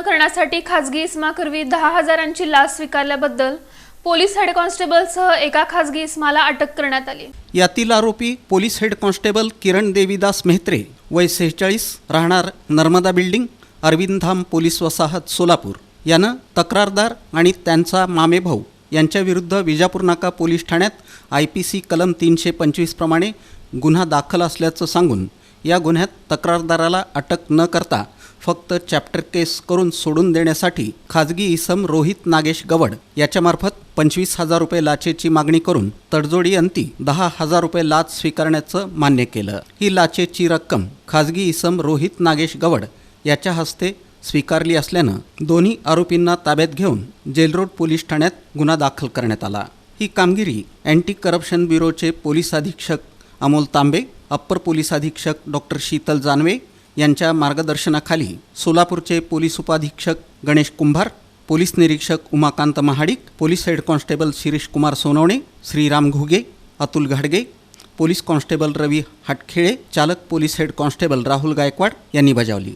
करण्यासाठी खासगी इसमाकरवी दहा हजारांची लाच स्वीकारल्याबद्दल पोलीस हेड कॉन्स्टेबलसह एका खासगी इस्माला अटक करण्यात आली. यातील आरोपी police head constable Kiran Devidas Mehatre वय सेहेचाळीस राहणार नर्मदा बिल्डिंग अरविंदधाम पोलीस वसाहत सोलापूर. यानं तक्रारदार आणि त्यांचा मामेभाऊ यांच्याविरुद्ध विजापूर नाका पोलीस ठाण्यात आय पी सी कलम तीनशे पंचवीसप्रमाणे गुन्हा दाखल असल्याचं सांगून या गुन्ह्यात तक्रारदाराला अटक न करता फक्त चॅप्टर केस करून सोडून देण्यासाठी खाजगी इसम रोहित नागेश गवड याच्यामार्फत पंचवीस हजार रुपये लाचेची मागणी करून तडजोडी अंती दहा हजार रुपये लाच स्वीकारण्याचं मान्य केलं. ही लाचेची रक्कम खाजगी इसम रोहित नागेश गवड याच्या हस्ते स्वीकारली असल्यानं दोन्ही आरोपींना ताब्यात घेऊन जेलरोड पोलीस ठाण्यात गुन्हा दाखल करण्यात आला. ही कामगिरी अँटी करप्शन ब्युरोचे पोलीस अधीक्षक अमोल तांबे अप्पर पोलीस अधीक्षक डॉक्टर शीतल जानवे यांच्या मार्गदर्शनाखाली सोलापूरचे पोलीस उपाधीक्षक गणेश कुंभार पोलीस निरीक्षक Umakant Mahadik police head constable Shirish Kumar Sonawane Shriram Ghuge Atul घाडगे पोलीस कॉन्स्टेबल रवी हाटखेळे चालक police head constable Rahul Gaikwad यांनी बजावली.